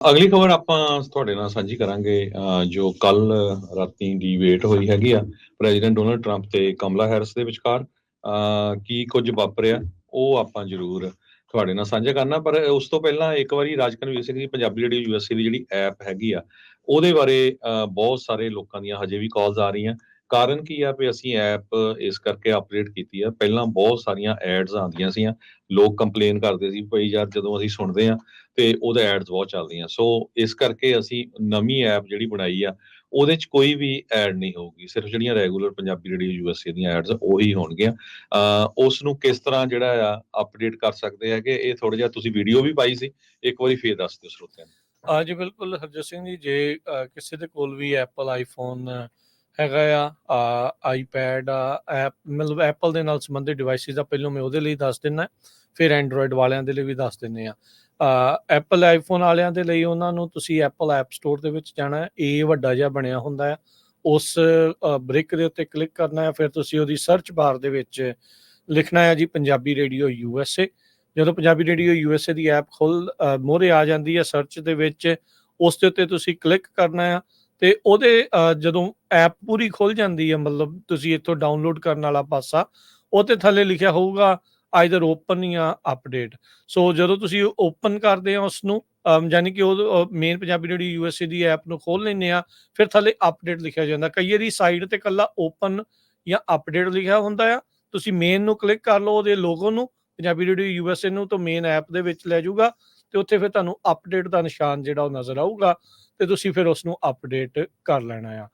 ਅਗਲੀ ਖਬਰ ਆਪਾਂ ਤੁਹਾਡੇ ਨਾਲ ਸਾਂਝੀ ਕਰਾਂਗੇ ਜੋ ਕੱਲ ਰਾਤੀ ਡੀਬੇਟ ਹੋਈ ਹੈਗੀ ਆ, ਪ੍ਰੈਜ਼ੀਡੈਂਟ ਡੋਨਲਡ ਟਰੰਪ ਤੇ ਕਮਲਾ ਹੈਰਿਸ ਦੇ ਵਿਚਕਾਰ ਕੀ ਕੁਝ ਵਾਪਰਿਆ, ਉਹ ਆਪਾਂ ਜ਼ਰੂਰ ਤੁਹਾਡੇ ਨਾਲ ਸਾਂਝਾ ਕਰਨਾ, ਪਰ ਉਸ ਤੋਂ ਪਹਿਲਾਂ ਇੱਕ ਵਾਰੀ ਰਾਜਕਨਵੀਰ ਸਿੰਘ ਜੀ, ਪੰਜਾਬੀ ਰੇਡੀਓ ਯੂਐਸਏ ਦੀ ਜਿਹੜੀ ਐਪ ਹੈਗੀ ਆ, ਉਹਦੇ ਬਾਰੇ ਬਹੁਤ ਸਾਰੇ ਲੋਕਾਂ ਦੀਆਂ ਹਜੇ ਵੀ ਕਾਲਸ ਆ ਰਹੀਆਂ। ਕਾਰਨ ਕੀ ਆ ਵੀ ਅਸੀਂ ਐਪ ਇਸ ਕਰਕੇ ਅਪਡੇਟ ਕੀਤੀ ਆ, ਪਹਿਲਾਂ ਬਹੁਤ ਸਾਰੀਆਂ ਐਡਸ ਆਉਂਦੀਆਂ ਸੀਆਂ, ਲੋਕ ਕੰਪਲੇਨ ਕਰਦੇ ਸੀ, ਭਈ ਯਾਰ ਜਦੋਂ ਅਸੀਂ ਸੁਣਦੇ ਆ ਤੇ ਉਹਦੇ ਐਡਸ ਬਹੁਤ ਚੱਲਦੀਆਂ। ਸੋ ਇਸ ਕਰਕੇ ਅਸੀਂ ਨਵੀਂ ਐਪ ਜਿਹੜੀ ਬਣਾਈ ਆ, ਉਹਦੇ ਚ ਕੋਈ ਵੀ ਐਡ ਨਹੀਂ ਹੋਊਗੀ। ਸਿਰਫ ਜਿਹੜੀਆਂ ਰੈਗੂਲਰ ਪੰਜਾਬੀ ਰੇਡੀਓ ਯੂਐਸਏ ਦੀਆਂ ਐਡਸ ਉਹੀ ਹੋਣਗੀਆਂ। ਉਸ ਨੂੰ ਕਿਸ ਤਰ੍ਹਾਂ ਜਿਹੜਾ ਆ ਅਪਡੇਟ ਕਰ ਸਕਦੇ ਹੈਗੇ, ਇਹ ਥੋੜਾ ਜਿਹਾ ਤੁਸੀਂ ਵੀਡੀਓ ਵੀ ਪਾਈ ਸੀ, ਇੱਕ ਵਾਰੀ ਫੇਰ ਦੱਸ ਦਿਓ ਸਰੋਤਿਆਂ ਨੂੰ। ਹਾਂ ਜੀ, ਬਿਲਕੁਲ ਹਰਜੋਤ ਸਿੰਘ ਜੀ, ਜੇ ਕਿਸੇ ਦੇ ਕੋਲ ਵੀ ਐਪਲ ਆਈਫੋਨ ਹੈਗਾ ਆ ਆਈਪੈਡ ਆ ਐਪ ਮਤਲਬ ਐਪਲ ਦੇ ਨਾਲ ਸੰਬੰਧਿਤ ਡਿਵਾਈਸਿਸ ਆ, ਪਹਿਲਾਂ ਮੈਂ ਉਹਦੇ ਲਈ ਦੱਸ ਦਿੰਨਾ ਫਿਰ ਐਂਡਰੋਇਡ ਵਾਲਿਆਂ ਦੇ ਲਈ ਵੀ ਦੱਸ ਦਿੰਨੇ ਆ। ਐਪਲ ਆਈਫੋਨ ਵਾਲਿਆਂ ਦੇ ਲਈ ਉਹਨਾਂ ਨੂੰ ਤੁਸੀਂ ਐਪਲ ਐਪ ਸਟੋਰ ਦੇ ਵਿੱਚ ਜਾਣਾ ਹੈ। ਇਹ ਵੱਡਾ ਜਿਹਾ ਬਣਿਆ ਹੁੰਦਾ ਹੈ। ਉਸ ਬ੍ਰਿਕ ਦੇ ਉੱਤੇ ਕਲਿੱਕ ਕਰਨਾ ਹੈ। ਫਿਰ ਤੁਸੀਂ ਉਹਦੀ ਸਰਚ ਬਾਰ ਦੇ ਵਿੱਚ ਲਿਖਣਾ ਹੈ ਜੀ Punjabi radio U S A ਜਦੋਂ Punjabi radio U S A the app ਖੋਲ ਮੋਰੇ ਆ ਜਾਂਦੀ ਹੈ ਸਰਚ ਦੇ ਵਿੱਚ, ਉਸ ਦੇ ਉੱਤੇ ਤੁਸੀਂ ਕਲਿੱਕ ਕਰਨਾ ਹੈ ਤੇ ਉਹਦੇ ਜਦੋਂ ਐਪ ਪੂਰੀ ਖੁੱਲ ਜਾਂਦੀ ਹੈ, ਮਤਲਬ ਤੁਸੀਂ ਇੱਥੋਂ ਡਾਊਨਲੋਡ ਕਰਨ ਵਾਲਾ ਪਾਸਾ ਉਹ ਤੇ ਥੱਲੇ ਲਿਖਿਆ ਹੋਊਗਾ ਆਈਦਰ ਓਪਨ ਜਾਂ ਅਪਡੇਟ ਸੋ ਜਦੋਂ ਤੁਸੀਂ ਓਪਨ ਕਰਦੇ ਆ ਉਸ ਨੂੰ ਯਾਨੀ ਕਿ ਉਹ ਮੇਨ ਪੰਜਾਬੀ ਰੇਡੀਓ ਯੂਐਸਏ ਦੀ ਐਪ ਨੂੰ ਖੋਲ ਲੈਂਦੇ ਆ, ਫਿਰ ਥੱਲੇ ਅਪਡੇਟ ਲਿਖਿਆ ਜਾਂਦਾ। ਕਈ ਵਾਰੀ ਸਾਈਡ ਤੇ ਕੱਲਾ ਓਪਨ ਜਾਂ ਅਪਡੇਟ ਲਿਖਿਆ ਹੁੰਦਾ ਆ। ਤੁਸੀਂ ਮੇਨ ਨੂੰ ਕਲਿੱਕ ਕਰ ਲਓ ਉਹਦੇ ਲੋਗੋ ਨੂੰ, ਪੰਜਾਬੀ ਰੇਡੀਓ ਯੂਐਸਏ ਨੂੰ ਤਾਂ ਮੇਨ ਐਪ ਦੇ ਵਿੱਚ ਲੈ ਜਾਊਗਾ ਤੇ ਉੱਥੇ ਫਿਰ ਤੁਹਾਨੂੰ ਅਪਡੇਟ ਦਾ ਨਿਸ਼ਾਨ ਜਿਹੜਾ ਉਹ ਨਜ਼ਰ ਆਊਗਾ ਤੇ ਤੁਸੀਂ ਫਿਰ ਉਸ ਨੂੰ ਅਪਡੇਟ ਕਰ ਲੈਣਾ ਆ।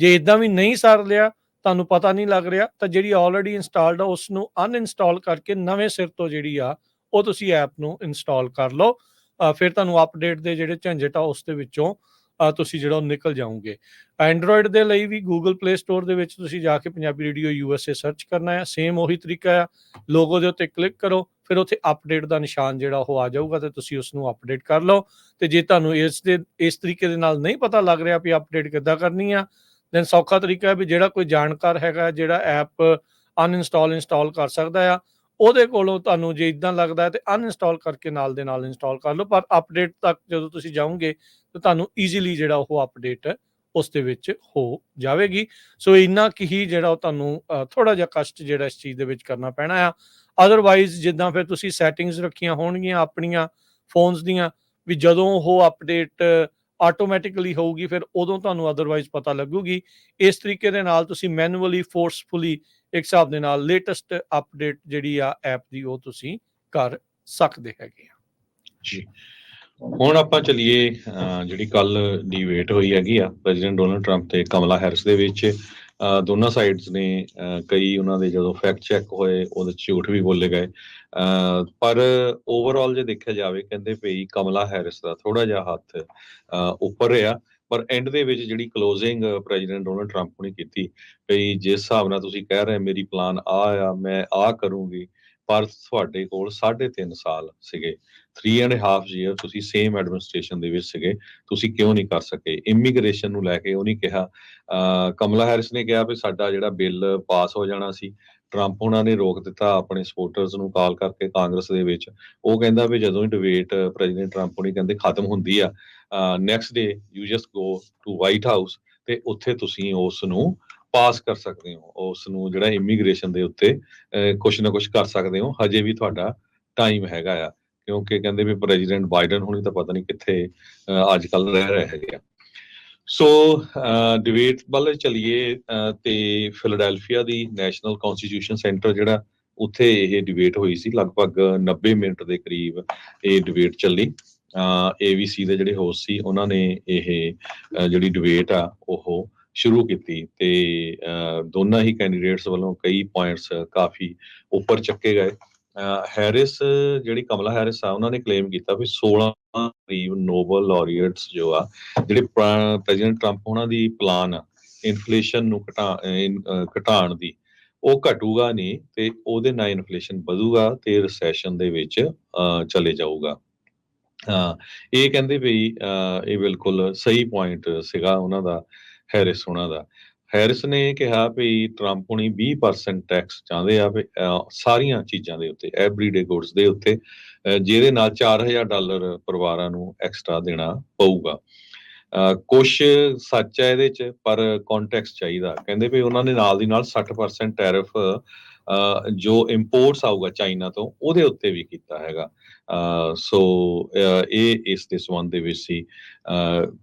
ਜੇ ਇਦਾਂ ਵੀ ਨਹੀਂ ਸਰ ਲਿਆ ਤੁਹਾਨੂੰ ਪਤਾ ਨਹੀਂ ਲੱਗ ਰਿਹਾ, ਤਾਂ ਜਿਹੜੀ ਆਲਰੇਡੀ ਇੰਸਟਾਲਡ ਆ ਉਸ ਨੂੰ ਅਨਇੰਸਟਾਲ ਕਰਕੇ ਨਵੇਂ ਸਿਰ ਤੋਂ ਜਿਹੜੀ ਆ, ਉਹ ਤੁਸੀਂ ਐਪ ਨੂੰ ਇੰਸਟਾਲ ਕਰ ਲਓ। ਫਿਰ ਤੁਹਾਨੂੰ ਅਪਡੇਟ ਦੇ ਜਿਹੜੇ ਝੰਜਟ ਆ, ਉਸ ਦੇ ਵਿੱਚੋਂ ਤੁਸੀਂ ਜਿਹੜਾ ਉਹ ਨਿਕਲ ਜਾਓਗੇ। ਐਂਡਰੋਇਡ ਦੇ ਲਈ ਵੀ Google Play Store ਦੇ ਵਿੱਚ ਤੁਸੀਂ ਜਾ ਕੇ ਪੰਜਾਬੀ ਰੇਡੀਓ ਯੂਐਸਏ ਸਰਚ ਕਰਨਾ ਹੈ ਸੇਮ ਉਹੀ ਤਰੀਕਾ ਆ। ਲੋਗੋ ਦੇ ਉੱਤੇ ਕਲਿੱਕ ਕਰੋ, ਫਿਰ ਉੱਥੇ ਅਪਡੇਟ ਦਾ ਨਿਸ਼ਾਨ ਜਿਹੜਾ ਉਹ ਆ ਜਾਊਗਾ, ਤੇ ਤੁਸੀਂ ਉਸ ਨੂੰ ਅਪਡੇਟ ਕਰ ਲਓ। ਤੇ ਜੇ ਤੁਹਾਨੂੰ ਇਸ ਦੇ, ਇਸ ਤਰੀਕੇ ਦੇ ਨਾਲ ਨਹੀਂ ਪਤਾ ਲੱਗ ਰਿਹਾ ਵੀ ਅਪਡੇਟ ਕਿੱਦਾਂ ਕਰਨੀ ਆ ਦੈਨ ਸੌਖਾ ਤਰੀਕਾ ਹੈ ਵੀ ਜਿਹੜਾ ਕੋਈ ਜਾਣਕਾਰ ਹੈਗਾ, ਜਿਹੜਾ ਐਪ ਅਨਇੰਸਟਾਲ ਇੰਸਟਾਲ ਕਰ ਸਕਦਾ ਆ, ਉਹਦੇ ਕੋਲੋਂ ਤੁਹਾਨੂੰ ਜੇ ਇਦਾਂ ਲੱਗਦਾ ਹੈ ਤੇ ਅਨਇੰਸਟਾਲ ਕਰਕੇ ਨਾਲ ਦੇ ਨਾਲ ਇੰਸਟਾਲ ਕਰ ਲਓ, ਪਰ ਅਪਡੇਟ ਤੱਕ ਜਦੋਂ ਤੁਸੀਂ ਜਾਓਗੇ, ਤਾਂ ਤੁਹਾਨੂੰ ਈਜ਼ੀਲੀ ਜਿਹੜਾ ਉਹ ਅਪਡੇਟ ਉਸ ਦੇ ਵਿੱਚ ਹੋ ਜਾਵੇਗੀ। ਸੋ ਇੰਨਾ ਕੀ ਹੀ ਜਿਹੜਾ ਉਹ ਤੁਹਾਨੂੰ ਥੋੜਾ ਜਿਹਾ ਕਸ਼ਟ ਜਿਹੜਾ ਇਸ ਚੀਜ਼ ਦੇ ਵਿੱਚ ਕਰਨਾ ਪੈਣਾ ਆ। ਅਦਰਵਾਈਜ਼ ਜਿੱਦਾਂ ਫਿਰ ਤੁਸੀਂ ਸੈਟਿੰਗਸ ਰੱਖੀਆਂ ਹੋਣਗੀਆਂ ਆਪਣੀਆਂ ਫੋਨਸ ਦੀਆਂ, ਵੀ ਜਦੋਂ ਉਹ ਅਪਡੇਟ ਆਟੋਮੈਟਿਕਲੀ ਹੋਊਗੀ, ਫਿਰ ਉਦੋਂ ਤੁਹਾਨੂੰ ਅਦਰਵਾਈਜ਼ ਪਤਾ ਲੱਗੂਗੀ। ਇਸ ਤਰੀਕੇ ਦੇ ਨਾਲ ਤੁਸੀਂ ਮੈਨੂਅਲੀ ਫੋਰਸਫੁਲੀ ਇੱਕ ਹਿਸਾਬ ਦੇ ਨਾਲ ਲੇਟੈਸਟ ਅਪਡੇਟ ਜਿਹੜੀ ਆ ਐਪ ਦੀ ਉਹ ਤੁਸੀਂ ਕਰ ਸਕਦੇ ਹੈਗੇ ਆ। ਜੀ। ਹੁਣ ਆਪਾਂ ਚੱਲੀਏ, ਅਹ, ਜਿਹੜੀ ਕੱਲ ਡੀਬੇਟ ਹੋਈ ਹੈਗੀ ਆ ਪ੍ਰੈਜ਼ੀਡੈਂਟ ਡੋਨਲਡ ਟਰੰਪ ਤੇ ਕਮਲਾ ਹੈਰਿਸ ਦੇ ਵਿੱਚ। ਦੋਨਾਂ ਸਾਈਡਸ ਨੇ ਕਈ ਉਹਨਾਂ ਦੇ ਜਦੋਂ ਫੈਕਟ ਚੈੱਕ ਹੋਏ, ਉਹਦੇ ਝੂਠ ਵੀ ਬੋਲੇ ਗਏ। ਪਰ ਓਵਰਆਲ ਜੇ ਦੇਖਿਆ ਜਾਵੇ, ਕਹਿੰਦੇ ਪਈ ਕਮਲਾ ਹੈਰਿਸ ਦਾ ਥੋੜਾ ਜਿਹਾ ਹੱਥ, ਅਹ ਉੱਪਰ ਰਿਹਾ। ਪਰ ਐਂਡ ਦੇ ਵਿੱਚ ਜਿਹੜੀ ਕਲੋਜ਼ਿੰਗ ਪ੍ਰੈਜ਼ੀਡੈਂਟ ਡੋਨਲਡ ਟਰੰਪ ਨੇ ਕੀਤੀ ਪਈ ਜਿਸ ਹਿਸਾਬ ਨਾਲ ਤੁਸੀਂ ਕਹਿ ਰਹੇ ਮੇਰੀ ਪਲਾਨ ਆ ਆ, ਮੈਂ ਆ ਕਰੂੰਗੀ, ਪਰ ਤੁਹਾਡੇ ਕੋਲ 3.5 ਸਾਲ ਸੀਗੇ। 3 ਐਂਡ ਹਾਫ ਈਅਰ ਤੁਸੀਂ ਸੇਮ ਐਡਮਿਨਿਸਟ੍ਰੇਸ਼ਨ ਦੇ ਵਿੱਚ ਸੀਗੇ, ਤੁਸੀਂ ਕਿਉਂ ਨਹੀਂ ਕਰ ਸਕੇ? ਇਮੀਗ੍ਰੇਸ਼ਨ ਨੂੰ ਲੈ ਕੇ ਉਹਨੇ ਕਿਹਾ। ਕਮਲਾ ਹੈਰਿਸ ਨੇ ਕਿਹਾ ਵੀ ਸਾਡਾ ਜਿਹੜਾ ਬਿੱਲ ਪਾਸ ਹੋ ਜਾਣਾ ਸੀ, ਟਰੰਪ ਉਹਨਾਂ ਨੇ ਰੋਕ ਦਿੱਤਾ ਆਪਣੇ ਸਪੋਰਟਰਸ ਨੂੰ ਕਾਲ ਕਰਕੇ ਕਾਂਗਰਸ ਦੇ ਵਿੱਚ। ਉਹ ਕਹਿੰਦਾ ਵੀ ਜਦੋਂ ਹੀ ਡਿਬੇਟ ਪ੍ਰੈਜ਼ੀਡੈਂਟ ਟਰੰਪ ਨੇ ਕਹਿੰਦੇ ਖਤਮ ਹੁੰਦੀ ਆ next day you just go to White House ਤੇ ਉੱਥੇ ਤੁਸੀਂ ਉਸ ਨੂੰ ਪਾਸ ਕਰ ਸਕਦੇ ਹੋ। ਉਸ ਨੂੰ ਜਿਹੜਾ ਇਮੀਗ੍ਰੇਸ਼ਨ ਦੇ ਉੱਤੇ, ਅਹ ਕੁਛ ਨਾ ਕੁਛ ਕਰ ਸਕਦੇ ਹੋ। ਹਜੇ ਵੀ ਤੁਹਾਡਾ ਟਾਈਮ ਹੈਗਾ ਆ। ਕਿਉਂਕਿ ਕਹਿੰਦੇ ਵੀ ਪ੍ਰੈਜ਼ੀਡੈਂਟ ਬਾਈਡਨ ਹੁਣੀ ਤਾਂ ਪਤਾ ਨਹੀਂ ਕਿੱਥੇ ਅੱਜ ਕੱਲ ਰਹਿ ਰਹੇ ਹੈਗੇ ਆ। ਸੋ ਡਿਬੇਟ ਵੱਲ ਚਲੀਏ ਤੇ ਫਿਲਾਡੈਲਫੀਆ ਦੀ ਨੈਸ਼ਨਲ ਕਨਸਟੀਟਿਊਸ਼ਨ ਸੈਂਟਰ ਜਿਹੜਾ ਉੱਥੇ ਇਹ ਡਿਬੇਟ ਹੋਈ ਸੀ ਲਗਭਗ 90 ਮਿੰਟ ਦੇ ਕਰੀਬ ਇਹ ਡਿਬੇਟ ਚੱਲੀ। ਏਵੀਸੀ ਦੇ ਜਿਹੜੇ ਹੋਸਟ ਸੀ ਉਹਨਾਂ ਨੇ ਇਹ ਜਿਹੜੀ ਡਿਬੇਟ ਆ ਉਹ ਸ਼ੁਰੂ ਕੀਤੀ ਤੇ ਅਹ, ਦੋਨਾਂ ਹੀ ਕੈਂਡੀਡੇਟਸ ਵੱਲੋਂ ਕਈ ਪੁਆਇੰਟਸ ਕਾਫੀ ਉੱਪਰ ਚੱਕੇ ਗਏ। ਹੈਰਿਸ ਜਿਹੜੀ ਕਮਲਾ ਹੈਰਿਸ ਆ ਉਹਨਾਂ ਨੇ ਕਲੇਮ ਕੀਤਾ ਵੀ 16 ਕਰੀਬ ਨੋਬਲ ਲੌਰੀਏਟਸ ਜੋ ਆ ਜਿਹੜੇ ਪ੍ਰੈਜ਼ੀਡੈਂਟ ਟਰੰਪ ਉਹਨਾਂ ਦੀ ਪਲਾਨ ਆ ਇਨਫਲੇਸ਼ਨ ਨੂੰ ਘਟਾ ਘਟਾਉਣ ਦੀ ਉਹ ਘਟੂਗਾ ਨਹੀਂ ਤੇ ਉਹਦੇ ਨਾਲ ਇਨਫਲੇਸ਼ਨ ਵਧੂਗਾ ਤੇ ਰਿਸੈਸ਼ਨ ਦੇ ਵਿੱਚ ਚਲੇ ਜਾਊਗਾ। ਇਹ ਕਹਿੰਦੇ ਵੀ ਅਹ, ਇਹ ਬਿਲਕੁਲ ਸਹੀ ਪੁਆਇੰਟ ਸੀਗਾ ਉਹਨਾਂ ਦਾ ਹੈਰਿਸ ਉਹਨਾਂ ਦਾ। ਹੈਰਿਸ ਨੇ ਕਿਹਾ ਵੀ ਟਰੰਪ ਹੁਣੀ 20% ਟੈਕਸ ਚਾਹੁੰਦੇ ਆ ਵੀ ਸਾਰੀਆਂ ਚੀਜ਼ਾਂ ਦੇ ਉੱਤੇ ਐਵਰੀਡੇ ਗੁੱਡਸ ਦੇ ਉੱਤੇ ਜਿਹਦੇ ਨਾਲ 4000 ਡਾਲਰ ਪਰਿਵਾਰਾਂ ਨੂੰ ਐਕਸਟਰਾ ਦੇਣਾ ਪਊਗਾ। ਅਹ, ਕੁਛ ਸੱਚ ਹੈ ਇਹਦੇ ਚ ਪਰ ਕੰਟੈਕਸਟ ਚਾਹੀਦਾ। ਕਹਿੰਦੇ ਵੀ ਉਹਨਾਂ ਨੇ ਨਾਲ ਦੀ ਨਾਲ 60% ਟੈਰਿਫ ਜੋ ਇੰਪੋਰਟਸ ਆਊਗਾ ਚਾਈਨਾ ਤੋਂ ਉਹਦੇ ਉੱਤੇ ਵੀ ਕੀਤਾ ਹੈਗਾ। ਸੋ ਇਹ ਇਸ ਦੇ ਸੰਬੰਧ ਦੇ ਵਿੱਚ ਸੀ।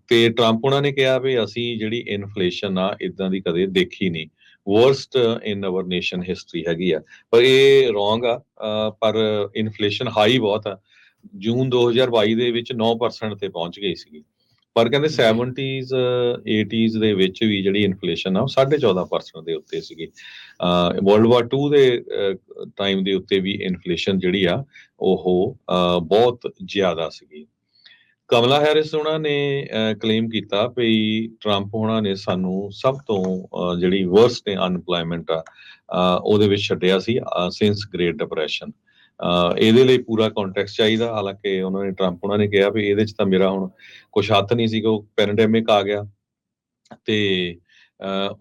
ਤੇ ਟਰੰਪ ਉਹਨਾਂ ਨੇ ਕਿਹਾ ਵੀ ਅਸੀਂ ਜਿਹੜੀ ਇਨਫਲੇਸ਼ਨ ਆ ਇਦਾਂ ਦੀ ਕਦੇ ਦੇਖੀ ਨਹੀਂ। Worst in our nation history ਹੈਗੀ ਆ। ਪਰ ਇਹ ਰੋਂਗ ਆ। ਪਰ ਇਨਫਲੇਸ਼ਨ ਹਾਈ ਬਹੁਤ ਆ। ਜੂਨ 2022 ਦੇ ਵਿੱਚ 9% ਤੇ ਪਹੁੰਚ ਗਈ ਸੀਗੀ। ਪਰ ਕਹਿੰਦੇ ਜੀ। 70s 80s ਦੇ ਵਿੱਚ ਵੀ ਜਿਹੜੀ ਇਨਫਲੇਸ਼ਨ ਆ ਉਹ 14.5% ਦੇ ਉੱਤੇ ਸੀਗੀ। ਵਰਲਡ ਵਾਰ 2 ਦੇ ਟਾਈਮ ਦੇ ਉੱਤੇ ਵੀ ਇਨਫਲੇਸ਼ਨ ਜਿਹੜੀ ਆ ਉਹ ਬਹੁਤ ਜ਼ਿਆਦਾ ਸੀਗੀ। ਕਮਲਾ ਹੈਰਿਸ ਉਹਨਾਂ ਨੇ ਕਲੇਮ ਕੀਤਾ ਵੀ ਟਰੰਪ ਉਹਨਾਂ ਨੇ ਸਾਨੂੰ ਸਭ ਤੋਂ ਜਿਹੜੀ ਵਰਸਟ ਅਨਪਲੋਇਮੈਂਟ ਆ ਉਹਦੇ ਵਿੱਚ ਛੱਡਿਆ ਸੀ ਸਿੰਸ ਗ੍ਰੇਟ ਡਿਪਰੈਸ਼ਨ ਇਹਦੇ ਲਈ ਪੂਰਾ ਕੰਟੈਕਸਟ ਚਾਹੀਦਾ। ਹਾਲਾਂਕਿ ਉਹਨਾਂ ਨੇ ਟਰੰਪ ਉਹਨਾਂ ਨੇ ਕਿਹਾ ਵੀ ਇਹਦੇ ਚ ਤਾਂ ਮੇਰਾ ਹੁਣ ਕੁਝ ਹੱਥ ਨਹੀਂ ਸੀਗਾ, ਉਹ ਪੈਂਡੇਮਿਕ ਆ ਗਿਆ। ਤੇ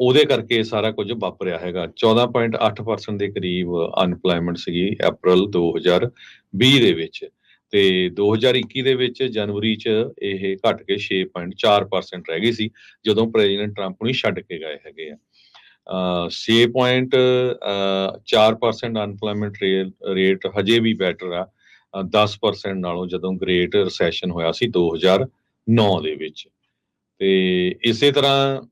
ਉਹਦੇ ਕਰਕੇ ਸਾਰਾ ਕੁਝ ਵਾਪਰਿਆ ਹੈਗਾ। 14.8% ਦੇ ਕਰੀਬ ਅਨਪਲੋਇਮੈਂਟ ਸੀਗੀ April 2020 ਦੇ ਵਿੱਚ। ਤੇ 2021 ਦੇ ਵਿੱਚ ਜਨਵਰੀ 'ਚ ਇਹ ਘਟ ਕੇ 6.4% ਰਹਿ ਗਈ ਸੀ, ਜਦੋਂ ਪ੍ਰੈਜ਼ੀਡੈਂਟ ਟਰੰਪ ਨੂੰ ਛੱਡ ਕੇ ਗਏ ਹੈਗੇ ਆ। 6.4% ਅਨਪਲੋਇਮੈਂਟ ਰੇਟ ਹਜੇ ਵੀ ਬੈਟਰ ਆ ਅਹ 10% ਨਾਲੋਂ ਜਦੋਂ ਗ੍ਰੇਟ ਰਿਸੈਸ਼ਨ ਹੋਇਆ ਸੀ 2009 ਦੇ ਵਿੱਚ। ਤੇ ਇਸੇ ਤਰ੍ਹਾਂ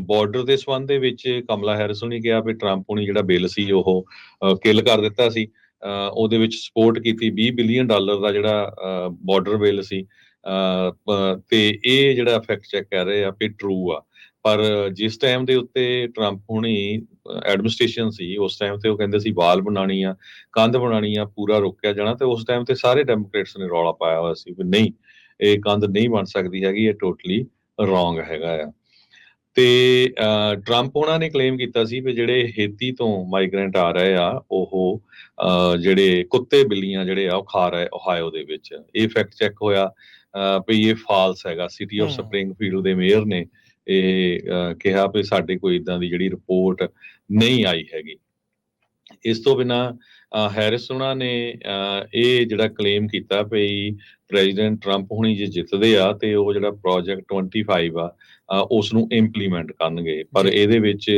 ਬਾਰਡਰ ਦੇ ਸੰਬੰਧ ਦੇ ਵਿੱਚ ਕਮਲਾ ਹੈਰਿਸ ਨੇ ਕਿਹਾ ਵੀ ਟਰੰਪ ਨੇ ਜਿਹੜਾ ਬਿੱਲ ਸੀ ਉਹ ਕਿਲ ਕਰ ਦਿੱਤਾ ਸੀ। ਉਹਦੇ ਵਿੱਚ ਸਪੋਰਟ ਕੀਤੀ 20 ਬਿਲੀਅਨ ਡਾਲਰ ਦਾ ਜਿਹੜਾ ਬਾਰਡਰ ਬਿੱਲ ਸੀ। ਅਹ, ਤੇ ਇਹ ਜਿਹੜਾ ਫੈਕਟ ਚੈੱਕ ਕਰ ਰਹੇ ਆ ਵੀ ਟਰੂ ਆ। ਪਰ ਜਿਸ ਟਾਈਮ ਦੇ ਉੱਤੇ ਟਰੰਪ ਹੁਣੀ ਐਡਮਿਨਿਸਟ੍ਰੇਸ਼ਨ ਸੀ ਉਸ ਟਾਈਮ ਤੇ ਉਹ ਕਹਿੰਦੇ ਸੀ ਵਾਲ ਬਣਾਣੀ ਆ ਕੰਧ ਬਣਾਣੀ ਆ ਪੂਰਾ ਰੋਕਿਆ ਜਾਣਾ ਤੇ ਉਸ ਟਾਈਮ ਤੇ ਸਾਰੇ ਡੈਮੋਕ੍ਰੇਟਸ ਨੇ ਰੌਲਾ ਪਾਇਆ ਹੋਇਆ ਸੀ ਵੀ ਨਹੀਂ ਇਹ ਕੰਧ ਨਹੀਂ ਬਣ ਸਕਦੀ ਹੈਗੀ ਇਹ ਟੋਟਲੀ ਰੋਂਗ ਹੈਗਾ ਆ। ਤੇ ਟਰੰਪ ਉਹਨਾਂ ਨੇ ਕਲੇਮ ਕੀਤਾ ਸੀ ਵੀ ਜਿਹੜੇ ਹੇਤੀ ਤੋਂ ਮਾਈਗ੍ਰੈਂਟ ਆ ਰਹੇ ਆ ਉਹ ਜਿਹੜੇ ਕੁੱਤੇ ਬਿੱਲੀਆਂ ਜਿਹੜੇ ਆ ਉਹ ਖਾ ਰਹੇ ਓਹਾਇਓ ਦੇ ਵਿੱਚ। ਇਹ ਫੈਕਟ ਚੈੱਕ ਹੋਇਆ ਵੀ ਇਹ ਫਾਲਸ ਹੈਗਾ। City of. ਸਪ੍ਰਿੰਗਫੀਲਡ ਦੇ ਮੇਅਰ ਨੇ ਇਹ ਕਿਹਾ ਵੀ ਸਾਡੇ ਕੋਈ ਇਦਾਂ ਦੀ ਜਿਹੜੀ ਰਿਪੋਰਟ ਨਹੀਂ ਆਈ ਹੈਗੀ। ਇਸ ਤੋਂ ਬਿਨਾ ਹੈਰਿਸ ਉਹਨਾਂ ਨੇ ਇਹ ਜਿਹੜਾ ਕਲੇਮ ਕੀਤਾ ਵੀ ਪ੍ਰੈਜ਼ੀਡੈਂਟ ਟਰੰਪ ਹੁਣੀ ਜੇ ਜਿੱਤਦੇ ਆ ਤੇ ਉਹ ਜਿਹੜਾ ਪ੍ਰੋਜੈਕਟ 25 ਆ ਉਸ ਨੂੰ ਇੰਪਲੀਮੈਂਟ ਕਰਨਗੇ। ਪਰ। ਇਹਦੇ ਵਿੱਚ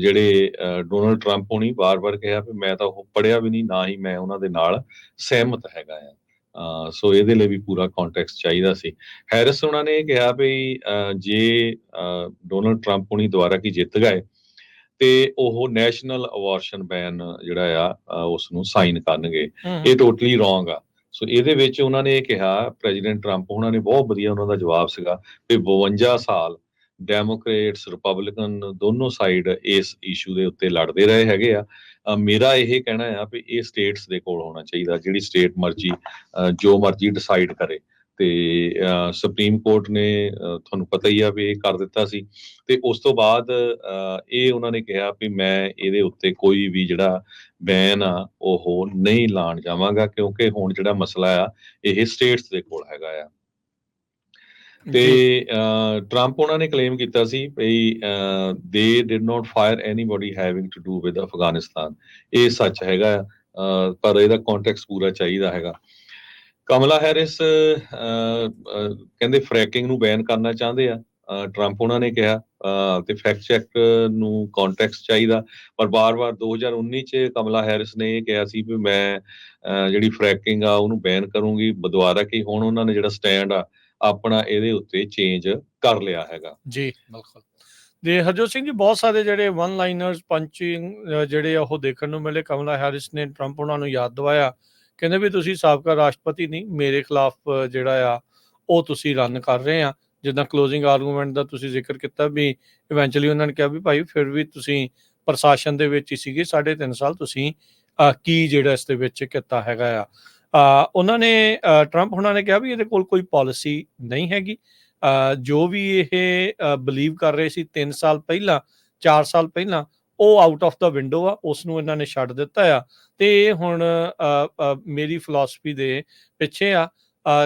ਜਿਹੜੇ ਡੋਨਲਡ ਟਰੰਪ ਹੁਣੀ ਵਾਰ-ਵਾਰ ਕਿਹਾ ਵੀ ਮੈਂ ਤਾਂ ਉਹ ਪੜਿਆ ਵੀ ਨਹੀਂ ਨਾ ਹੀ ਮੈਂ ਉਹਨਾਂ ਦੇ ਨਾਲ ਸਹਿਮਤ ਹੈਗਾ ਆ। ਸੋ ਇਹਦੇ ਲਈ ਵੀ ਪੂਰਾ ਕੰਟੈਕਸਟ ਚਾਹੀਦਾ ਸੀ। ਹੈਰਿਸ ਉਹਨਾਂ ਨੇ ਇਹ ਕਿਹਾ ਵੀ ਜੇ ਡੋਨਲਡ ਟਰੰਪ ਹੁਣੀ ਦੁਬਾਰਾ ਕੀ ਜਿੱਤ ਗਏ ਤੇ ਉਹ ਨੈਸ਼ਨਲ ਅਵਾਰਸ਼ਨ ਬੈਨ ਜਿਹੜਾ ਆ ਉਸ ਨੂੰ ਸਾਈਨ ਕਰਨਗੇ। ਇਹ ਟੋਟਲੀ ਰੋਂਗ ਆ। ਸੋ ਇਹਦੇ ਵਿੱਚ ਉਹਨਾਂ ਨੇ ਇਹ ਕਿਹਾ ਪ੍ਰੈਜ਼ੀਡੈਂਟ ਟਰੰਪ ਉਹਨਾਂ ਨੇ ਬਹੁਤ ਵਧੀਆ ਉਹਨਾਂ ਦਾ ਜਵਾਬ ਸੀਗਾ ਕਿ 52 ਸਾਲ ਡੈਮੋਕ੍ਰੇਟਸ ਰਿਪਬਲਿਕਨ ਦੋਨੋਂ ਸਾਈਡ ਇਸ ਇਸ਼ੂ ਦੇ ਉੱਤੇ ਲੜਦੇ ਰਹੇ ਹੈਗੇ ਆ। ਮੇਰਾ ਇਹ ਕਹਿਣਾ ਆ ਵੀ ਇਹ ਸਟੇਟਸ ਦੇ ਕੋਲ ਹੋਣਾ ਚਾਹੀਦਾ, ਜਿਹੜੀ ਸਟੇਟ ਮਰਜ਼ੀ ਜੋ ਮਰਜ਼ੀ ਡਿਸਾਈਡ ਕਰੇ। ਤੇ ਸੁਪਰੀਮ ਕੋਰਟ ਨੇ ਤੁਹਾਨੂੰ ਪਤਾ ਹੀ ਆ ਵੀ ਇਹ ਕਰ ਦਿੱਤਾ ਸੀ। ਤੇ ਉਸ ਤੋਂ ਬਾਅਦ ਇਹ ਉਹਨਾਂ ਨੇ ਕਿਹਾ ਵੀ ਮੈਂ ਇਹਦੇ ਉੱਤੇ ਕੋਈ ਵੀ ਜਿਹੜਾ ਬੈਨ ਆ, ਉਹ ਨਹੀਂ ਲਾਣ ਜਾਵਾਂਗਾ, ਕਿਉਂਕਿ ਹੁਣ ਜਿਹੜਾ ਮਸਲਾ ਆ, ਇਹ ਸਟੇਟਸ ਦੇ ਕੋਲ ਹੈਗਾ ਆ। ਤੇ ਟਰੰਪ ਉਹਨਾਂ ਨੇ ਕਲੇਮ ਕੀਤਾ ਸੀ ਵੀ they did not fire anybody having to do with Afghanistan ਇਹ ਸੱਚ ਹੈਗਾ ਪਰ ਇਹਦਾ ਕੰਟੈਕਸਟ ਪੂਰਾ ਚਾਹੀਦਾ ਹੈਗਾ। ਕਮਲਾ ਹੈਰਿਸ ਕਹਿੰਦੇ ਫ੍ਰੈਕਿੰਗ ਨੂੰ ਬੈਨ ਕਰਨਾ ਚਾਹੁੰਦੇ ਆ। ਟਰੰਪ ਉਹਨਾਂ ਨੇ ਕਿਹਾ ਤੇ ਫੈਕਟ ਚੈੱਕ ਨੂੰ ਕੰਟੈਕਸਟ ਚਾਹੀਦਾ। ਪਰ ਬਾਰ-ਬਾਰ 2019 ਚ ਕਮਲਾ ਹੈਰਿਸ ਨੇ ਇਹ ਕਿਹਾ ਸੀ ਵੀ ਮੈਂ ਜਿਹੜੀ ਫ੍ਰੈਕਿੰਗ ਆ ਉਹਨੂੰ ਬੈਨ ਕਰੂੰਗੀ। ਦੁਬਾਰਾ ਕਿ ਹੁਣ ਉਹਨਾਂ ਨੇ ਜਿਹੜਾ ਸਟੈਂਡ ਆ ਆਪਣਾ ਇਹਦੇ ਉੱਤੇ ਚੇਂਜ ਕਰ ਲਿਆ ਹੈਗਾ। ਜੀ, ਬਿਲਕੁਲ। ਦੇ ਹਰਜੋਤ ਸਿੰਘ ਜੀ, ਬਹੁਤ ਸਾਰੇ ਜਿਹੜੇ ਵਨ ਲਾਈਨਰਸ ਪੰਚਿੰਗ ਜਿਹੜੇ ਆ ਉਹ ਦੇਖਣ ਨੂੰ ਮਿਲੇ। ਕਮਲਾ ਹੈਰਿਸ ਨੇ ਟਰੰਪ ਉਹਨਾਂ ਨੂੰ ਯਾਦ ਦਿਵਾਇਆ। ਕਹਿੰਦੇ ਵੀ ਤੁਸੀਂ ਸਾਬਕਾ ਰਾਸ਼ਟਰਪਤੀ ਨਹੀਂ, ਮੇਰੇ ਖਿਲਾਫ ਜਿਹੜਾ ਆ, ਉਹ ਤੁਸੀਂ ਰਨ ਕਰ ਰਹੇ ਆ। ਜਿੱਦਾਂ ਕਲੋਜ਼ਿੰਗ ਆਰਗੂਮੈਂਟ ਦਾ ਤੁਸੀਂ ਜ਼ਿਕਰ ਕੀਤਾ ਵੀ ਇਵੈਂਚੁਅਲੀ ਉਹਨਾਂ ਨੇ ਕਿਹਾ ਵੀ ਭਾਈ ਫਿਰ ਵੀ ਤੁਸੀਂ ਪ੍ਰਸ਼ਾਸਨ ਦੇ ਵਿੱਚ ਹੀ ਸੀਗੇ, ਸਾਢੇ ਤਿੰਨ ਸਾਲ ਤੁਸੀਂ ਕੀ ਜਿਹੜਾ ਇਸ ਦੇ ਵਿੱਚ ਕੀਤਾ ਹੈਗਾ ਆ। ਉਹਨਾਂ ਨੇ ਟਰੰਪ ਉਹਨਾਂ ਨੇ ਕਿਹਾ ਵੀ ਇਹਦੇ ਕੋਲ ਕੋਈ ਪਾਲਿਸੀ ਨਹੀਂ ਹੈਗੀ। ਜੋ ਵੀ ਇਹ ਬਲੀਵ ਕਰ ਰਹੇ ਸੀ 3 ਸਾਲ ਪਹਿਲਾਂ 4 ਸਾਲ ਪਹਿਲਾਂ, ਉਹ ਆਊਟ ਆਫ ਦਾ ਵਿੰਡੋ ਆ ਉਸ ਨੂੰ ਇਹਨਾਂ ਨੇ ਛੱਡ ਦਿੱਤਾ ਆ। ਤੇ ਇਹ ਹੁਣ ਮੇਰੀ ਫਿਲਾਸਫੀ ਦੇ ਪਿੱਛੇ ਆ।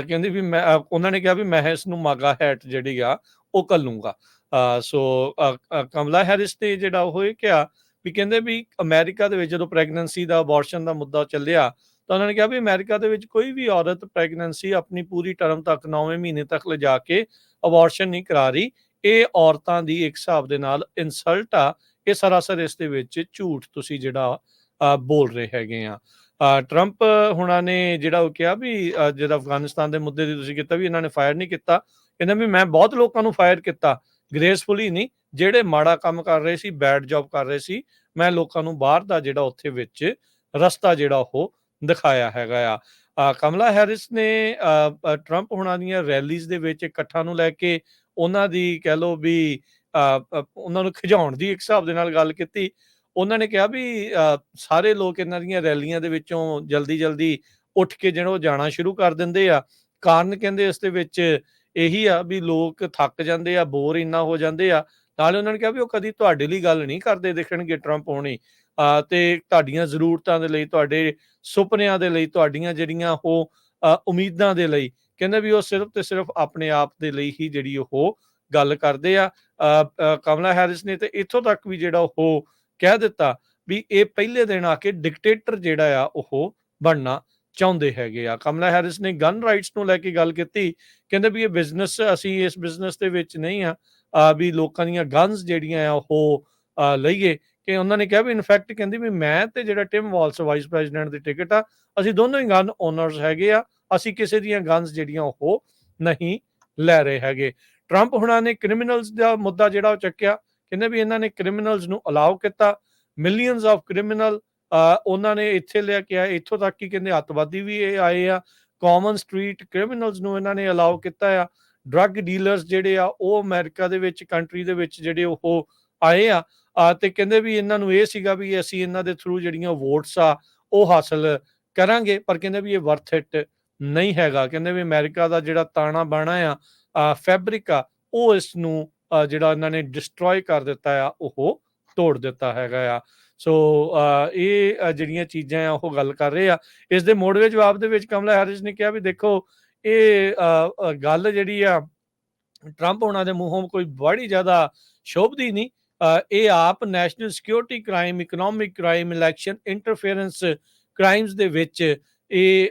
ਕਹਿੰਦੇ ਵੀ ਮੈਂ ਉਹਨਾਂ ਨੇ ਕਿਹਾ ਵੀ ਮੈਂ ਇਸ ਨੂੰ ਮਾਗਾ ਹੈਟ ਜਿਹੜੀ ਆ, ਉਹ ਕੱਲੂਗਾ ਸੋ ਕਮਲਾ ਹੈਰਿਸ ਨੇ ਜਿਹੜਾ ਉਹ ਇਹ ਕਿਹਾ ਵੀ ਕਹਿੰਦੇ ਵੀ ਅਮਰੀਕਾ ਦੇ ਵਿੱਚ ਜਦੋਂ ਪ੍ਰੈਗਨੈਂਸੀ ਦਾ ਅਬੋਰਸ਼ਨ ਦਾ ਮੁੱਦਾ ਚੱਲਿਆ ਤਾਂ ਉਹਨਾਂ ਨੇ ਕਿਹਾ ਵੀ ਅਮਰੀਕਾ ਦੇ ਵਿੱਚ ਕੋਈ ਵੀ ਔਰਤ ਪ੍ਰੈਗਨੈਂਸੀ ਆਪਣੀ ਪੂਰੀ ਟਰਮ ਤੱਕ 9ਵੇਂ ਮਹੀਨੇ ਤੱਕ ਲਿਜਾ ਕੇ ਅਬੋਰਸ਼ਨ ਨਹੀਂ ਕਰਾ ਰਹੀ ਇਹ ਔਰਤਾਂ ਦੀ ਇੱਕ ਹਿਸਾਬ ਦੇ ਨਾਲ ਇਨਸਲਟ ਆ ਇਹ ਸਰਾਸਰ ਇਸ ਦੇ ਵਿੱਚ ਝੂਠ ਤੁਸੀਂ ਜਿਹੜਾ ਬੋਲ ਰਹੇ ਹੈਗੇ ਆ। ਟਰੰਪ ਹੁਣਾਂ ਨੇ ਜਿਹੜਾ ਉਹ ਕਿਹਾ ਵੀ ਅ, ਜਿਹੜਾ ਅਫਗਾਨਿਸਤਾਨ ਦੇ ਮੁੱਦੇ ਦੀ ਤੁਸੀਂ ਕੀਤਾ ਵੀ ਇਹਨਾਂ ਨੇ ਫਾਇਰ ਨਹੀਂ ਕੀਤਾ ਕਹਿੰਦਾ ਵੀ ਮੈਂ ਬਹੁਤ ਲੋਕਾਂ ਨੂੰ ਫਾਇਰ ਕੀਤਾ ਗ੍ਰੇਸਫੁਲੀ ਨਹੀਂ ਜਿਹੜੇ ਮਾੜਾ ਕੰਮ ਕਰ ਰਹੇ ਸੀ ਬੈਡ ਜੌਬ ਕਰ ਰਹੇ ਸੀ ਮੈਂ ਲੋਕਾਂ ਨੂੰ ਬਾਹਰ ਦਾ ਜਿਹੜਾ ਉੱਥੇ ਵਿੱਚ ਰਸਤਾ ਜਿਹੜਾ ਉਹ ਦਿਖਾਇਆ ਹੈਗਾ ਆ। ਕਮਲਾ ਹੈਰਿਸ ਨੇ ਅ, ਟਰੰਪ ਹੁਣਾਂ ਦੀਆਂ ਰੈਲੀਜ਼ ਦੇ ਵਿੱਚ ਇਕੱਠਾਂ ਨੂੰ ਲੈ ਕੇ ਉਹਨਾਂ ਦੀ ਕਹਿ ਲਓ ਵੀ ਉਹਨਾਂ ਨੂੰ ਖਿਜਾਉਣ ਦੀ ਇੱਕ ਹਿਸਾਬ ਦੇ ਨਾਲ ਗੱਲ ਕੀਤੀ। ਉਹਨਾਂ ਨੇ ਕਿਹਾ ਵੀ ਅ, ਸਾਰੇ ਲੋਕ ਇਹਨਾਂ ਦੀਆਂ ਰੈਲੀਆਂ ਦੇ ਵਿੱਚੋਂ ਜਲਦੀ ਜਲਦੀ ਉੱਠ ਕੇ ਜਿਹੜਾ ਉਹ ਜਾਣਾ ਸ਼ੁਰੂ ਕਰ ਦਿੰਦੇ ਆ। ਕਾਰਨ ਕਹਿੰਦੇ ਇਸ ਦੇ ਵਿੱਚ ਇਹੀ ਆ ਵੀ ਲੋਕ ਥੱਕ ਜਾਂਦੇ ਆ ਬੋਰ ਇੰਨਾ ਹੋ ਜਾਂਦੇ ਆ। ਨਾਲੇ ਉਹਨਾਂ ਨੇ ਕਿਹਾ ਵੀ ਉਹ ਕਦੀ ਤੁਹਾਡੇ ਲਈ ਗੱਲ ਨਹੀਂ ਕਰਦੇ ਦੇਖਣਗੇ ਟਰੰਪ ਹੋਣੀ। ਤੇ ਤੁਹਾਡੀਆਂ ਜ਼ਰੂਰਤਾਂ ਦੇ ਲਈ, ਤੁਹਾਡੇ ਸੁਪਨਿਆਂ ਦੇ ਲਈ, ਤੁਹਾਡੀਆਂ ਜਿਹੜੀਆਂ ਉਹ ਉਮੀਦਾਂ ਦੇ ਲਈ, ਕਹਿੰਦੇ ਵੀ ਉਹ ਸਿਰਫ ਤੇ ਸਿਰਫ ਆਪਣੇ ਆਪ ਦੇ ਲਈ ਹੀ ਜਿਹੜੀ ਉਹ ਗੱਲ ਕਰਦੇ ਆ। ਕਮਲਾ ਹੈਰਿਸ ਨੇ ਤੇ ਇੱਥੋਂ ਤੱਕ ਵੀ ਜਿਹੜਾ ਉਹ ਕਹਿ ਦਿੱਤਾ ਵੀ ਇਹ ਪਹਿਲੇ ਦਿਨ ਆ ਕੇ ਡਿਕਟੇਟਰ ਜਿਹੜਾ ਆ, ਉਹ ਬਣਨਾ ਚਾਹੁੰਦੇ ਹੈਗੇ ਆ। ਕਮਲਾ ਹੈਰਿਸ ਨੇ ਗਨ ਰਾਈਟਸ ਨੂੰ ਲੈ ਕੇ ਗੱਲ ਕੀਤੀ, ਕਹਿੰਦੇ ਵੀ ਇਹ ਬਿਜ਼ਨਸ, ਅਸੀਂ ਇਸ ਬਿਜ਼ਨਸ ਦੇ ਵਿੱਚ ਨਹੀਂ ਆ। ਵੀ ਲੋਕਾਂ ਦੀਆਂ ਗਨਸ ਜਿਹੜੀਆਂ ਆ, ਉਹ ਲਈਏ। ਕਿ ਉਹਨਾਂ ਨੇ ਕਿਹਾ ਵੀ ਇਨਫੈਕਟ ਕਹਿੰਦੀ ਵੀ ਮੈਂ ਤੇ ਜਿਹੜਾ ਟਿਮ ਵਾਲਸ ਵਾਈਸ ਪ੍ਰੈਜ਼ੀਡੈਂਟ ਦੀ ਟਿਕਟ ਆ, ਅਸੀਂ ਦੋਨੋਂ ਹੀ ਗਨ ਓਨਰਸ ਹੈਗੇ ਆ, ਅਸੀਂ ਕਿਸੇ ਦੀਆਂ ਗਨਸ ਜਿਹੜੀਆਂ ਉਹ ਨਹੀਂ ਲੈ ਰਹੇ ਹੈਗੇ। ਟਰੰਪ ਹੁਣਾਂ ਨੇ ਕ੍ਰਿਮੀਨਲਸ ਦਾ ਮੁੱਦਾ ਜਿਹੜਾ ਉਹ ਚੱਕਿਆ, ਕਹਿੰਦੇ ਵੀ ਇਹਨਾਂ ਨੇ ਕ੍ਰਿਮੀਨਲਸ ਨੂੰ ਅਲਾਉ ਕੀਤਾ ਮਿਲੀਅਨਸ ਆਫ ਕ੍ਰਿਮੀਨਲ ਉਹਨਾਂ ਨੇ ਇੱਥੇ ਲਿਆ ਕੇ ਆ ਇੱਥੋਂ ਤੱਕ ਕਿ ਕਹਿੰਦੇ ਅੱਤਵਾਦੀ ਵੀ ਇਹ ਆਏ ਆ ਕਾਮਨ ਸਟਰੀਟ ਕ੍ਰਿਮੀਨਲਸ ਨੂੰ ਇਹਨਾਂ ਨੇ ਅਲਾਉ ਕੀਤਾ ਆ ਡਰੱਗ ਡੀਲਰਸ ਜਿਹੜੇ ਆ, ਉਹ ਅਮਰੀਕਾ ਦੇ ਵਿੱਚ ਕੰਟਰੀ ਦੇ ਵਿੱਚ ਜਿਹੜੇ ਉਹ ਆਏ ਆ ਆ ਤੇ ਕਹਿੰਦੇ ਵੀ ਇਹਨਾਂ ਨੂੰ ਇਹ ਸੀਗਾ ਵੀ ਅਸੀਂ ਇਹਨਾਂ ਦੇ ਥਰੂ ਜਿਹੜੀਆਂ ਵੋਟਸ ਆ, ਉਹ ਹਾਸਲ ਕਰਾਂਗੇ, ਪਰ ਕਹਿੰਦੇ ਵੀ ਇਹ ਵਰਥ ਇਟ ਨਹੀਂ ਹੈਗਾ। ਕਹਿੰਦੇ ਵੀ ਅਮਰੀਕਾ ਦਾ ਜਿਹੜਾ ਤਾਣਾ ਬਾਣਾ ਆ ਫੈਬਰਿਕ ਆ ਉਹ ਇਸ ਨੂੰ ਜਿਹੜਾ ਇਹਨਾਂ ਨੇ ਡਿਸਟਰੋਏ ਕਰ ਦਿੱਤਾ ਆ, ਉਹ ਤੋੜ ਦਿੱਤਾ ਹੈਗਾ ਆ। ਸੋ ਇਹ ਜਿਹੜੀਆਂ ਚੀਜ਼ਾਂ ਆ, ਉਹ ਗੱਲ ਕਰ ਰਹੇ ਆ। ਇਸ ਦੇ ਮੋੜਵੇ ਜਵਾਬ ਦੇ ਵਿੱਚ ਕਮਲਾ ਹੈਰਿਸ ਨੇ ਕਿਹਾ ਵੀ ਦੇਖੋ, ਇਹ ਗੱਲ ਜਿਹੜੀ ਆ, ਟਰੰਪ ਉਹਨਾਂ ਦੇ ਮੂੰਹੋਂ ਕੋਈ ਬੜੀ ਜ਼ਿਆਦਾ ਸ਼ੋਭਦੀ ਨਹੀਂ। ਇਹ ਆਪ national security crime economic crime election interference crimes ਦੇ ਵਿੱਚ ਇਹ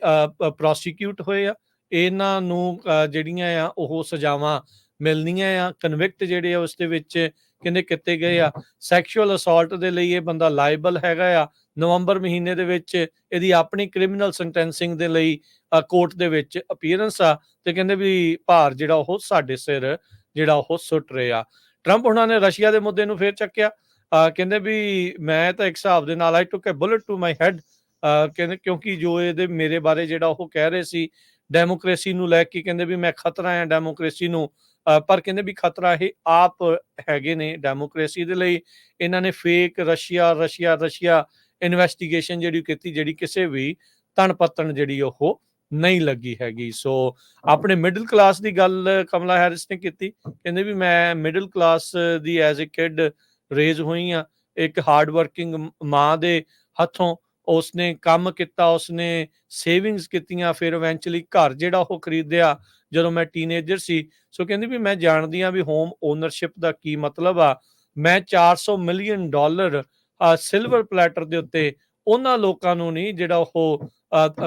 ਪ੍ਰੋਸੀਕਿਊਟ ਹੋਏ ਆ। ਇਹਨਾਂ ਨੂੰ ਜਿਹੜੀਆਂ ਆ, ਉਹ ਸਜ਼ਾਵਾਂ ਮਿਲਣੀਆਂ ਆ। ਕਨਵਿਕਟ ਜਿਹੜੇ ਆ, ਉਸ ਦੇ ਵਿੱਚ ਕਹਿੰਦੇ ਕੀਤੇ ਗਏ ਆ? ਸੈਕਸ਼ੂਅਲ ਅਸਾਲਟ ਦੇ ਲਈ ਇਹ ਬੰਦਾ ਲਾਇਬਲ ਹੈਗਾ ਆ। ਨਵੰਬਰ ਮਹੀਨੇ ਦੇ ਵਿੱਚ ਇਹਦੀ ਆਪਣੀ ਕ੍ਰਿਮੀਨਲ ਸੈਂਟੈਂਸਿੰਗ ਦੇ ਲਈ ਕੋਰਟ ਦੇ ਵਿੱਚ ਅਪੀਅਰੈਂਸ ਆ। ਤੇ ਕਹਿੰਦੇ ਵੀ ਭਾਰ ਜਿਹੜਾ ਉਹ ਸਾਡੇ ਸਿਰ, ਜਿਹੜਾ ਉਹ ਸੁੱਟ ਰਿਹਾ। ਟਰੰਪ ਉਹਨਾਂ ਨੇ ਰਸ਼ੀਆ ਦੇ ਮੁੱਦੇ ਨੂੰ ਫੇਰ ਚੱਕਿਆ। ਕਹਿੰਦੇ ਵੀ ਮੈਂ ਤਾਂ ਇੱਕ ਹਿਸਾਬ ਦੇ ਨਾਲ I took a bullet to my head ਕਹਿੰਦੇ ਕਿਉਂਕਿ ਜੋ ਇਹਦੇ ਮੇਰੇ ਬਾਰੇ ਜਿਹੜਾ ਉਹ ਕਹਿ ਰਹੇ ਸੀ ਡੈਮੋਕ੍ਰੇਸੀ ਨੂੰ ਲੈ ਕੇ ਕਹਿੰਦੇ ਵੀ ਮੈਂ ਖਤਰਾ ਆ ਡੈਮੋਕ੍ਰੇਸੀ ਨੂੰ। ਪਰ ਕਹਿੰਦੇ ਵੀ ਖਤਰਾ ਇਹ ਆਪ ਹੈਗੇ ਨੇ ਡੈਮੋਕ੍ਰੇਸੀ ਦੇ ਲਈ। ਇਹਨਾਂ ਨੇ fake Russia Russia Russia investigation ਜਿਹੜੀ ਕੀਤੀ, ਜਿਹੜੀ ਕਿਸੇ ਵੀ ਤਣ ਪੱਤਣ ਜਿਹੜੀ ਉਹ ਨਹੀਂ ਲੱਗੀ ਹੈਗੀ। ਸੋ ਆਪਣੇ ਮਿਡਲ ਕਲਾਸ ਦੀ ਗੱਲ ਕਮਲਾ ਹੈਰਿਸ ਨੇ ਕੀਤੀ। ਕਹਿੰਦੇ ਵੀ ਮੈਂ ਮਿਡਲ ਕਲਾਸ ਦੀ ਐਜ਼ ਅ ਕਿਡ ਰੇਜ਼ ਹੋਈ ਆ ਇੱਕ ਹਾਰਡ ਵਰਕਿੰਗ ਮਾਂ ਦੇ ਹੱਥੋਂ ਉਸਨੇ ਕੰਮ ਕੀਤਾ ਉਸਨੇ ਸੇਵਿੰਗਸ ਕੀਤੀਆਂ ਫਿਰ ਇਵੈਂਚੁਅਲੀ ਘਰ ਜਿਹੜਾ ਉਹ ਖਰੀਦਿਆ ਜਦੋਂ ਮੈਂ ਟੀਨੇਜਰ ਸੀ। ਸੋ ਕਹਿੰਦੀ ਵੀ ਮੈਂ ਜਾਣਦੀ ਆ ਵੀ ਹੋਮ ਓਨਰਸ਼ਿਪ ਦਾ ਕੀ ਮਤਲਬ ਆ। ਮੈਂ 400 ਮਿਲੀਅਨ ਡਾਲਰ ਸਿਲਵਰ ਪਲੈਟਰ ਦੇ ਉੱਤੇ ਉਹਨਾਂ ਲੋਕਾਂ ਨੂੰ ਨਹੀਂ ਜਿਹੜਾ ਉਹ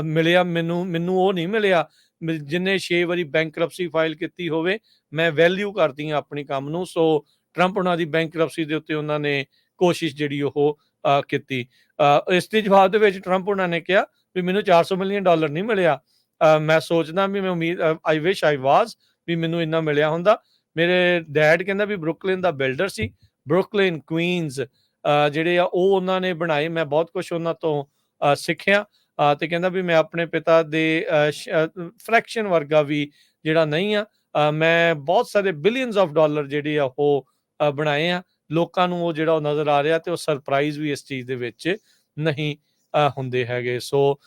ਮਿਲਿਆ ਮੈਨੂੰ ਮੈਨੂੰ ਉਹ ਨਹੀਂ ਮਿਲਿਆ। ਮਿ- ਜਿਨ੍ਹਾਂ 6 ਵਾਰੀ ਬੈਂਕਰਪਸੀ ਫਾਈਲ ਕੀਤੀ ਹੋਵੇ, ਮੈਂ ਵੈਲਿਊ ਕਰਦੀ ਹਾਂ ਆਪਣੀ ਕੰਮ ਨੂੰ। ਸੋ ਟਰੰਪ ਉਹਨਾਂ ਦੀ ਬੈਂਕਰਪਸੀ ਦੇ ਉੱਤੇ ਉਹਨਾਂ ਨੇ ਕੋਸ਼ਿਸ਼ ਜਿਹੜੀ ਉਹ ਕੀਤੀ। ਇਸ ਦੇ ਜਵਾਬ ਦੇ ਵਿੱਚ ਟਰੰਪ ਉਹਨਾਂ ਨੇ ਕਿਹਾ ਵੀ ਮੈਨੂੰ 400 ਮਿਲੀਅਨ ਡਾਲਰ ਨਹੀਂ ਮਿਲਿਆ। ਮੈਂ ਸੋਚਦਾ ਵੀ ਮੈਂ ਉਮੀਦ ਆਈ ਵਿਸ਼ ਆਈ ਵਾਸ ਵੀ ਮੈਨੂੰ ਇੰਨਾ ਮਿਲਿਆ ਹੁੰਦਾ। ਮੇਰੇ ਡੈਡ ਕਹਿੰਦਾ ਵੀ ਬਰੁਕਲਿਨ ਦਾ ਬਿਲਡਰ ਸੀ। ਬਰੁਕਲਿਨ ਕੁਈਨਸ ਜਿਹੜੇ ਆ, ਉਹ ਉਹਨਾਂ ਨੇ ਬਣਾਏ। ਮੈਂ ਬਹੁਤ ਕੁਝ ਉਹਨਾਂ ਤੋਂ ਸਿੱਖਿਆ। ਤੇ ਕਹਿੰਦਾ ਵੀ ਮੈਂ ਆਪਣੇ ਪਿਤਾ ਦੇ ਫ੍ਰੈਕਸ਼ਨ ਵਰਗਾ ਵੀ ਜਿਹੜਾ ਨਹੀਂ ਆ ਮੈਂ ਬਹੁਤ ਸਾਰੇ ਬਿਲੀਅਨਸ ਆਫ ਡਾਲਰ ਜਿਹੜੇ ਆ ਉਹ ਬਣਾਏ ਆ। ਲੋਕਾਂ ਨੂੰ ਉਹ ਜਿਹੜਾ ਉਹ ਨਜ਼ਰ ਆ ਰਿਹਾ ਤੇ ਉਹ ਸਰਪ੍ਰਾਈਜ਼ ਵੀ ਇਸ ਚੀਜ਼ ਦੇ ਵਿੱਚ ਨਹੀਂ ਹੁੰਦੇ ਹੈਗੇ। ਸੋ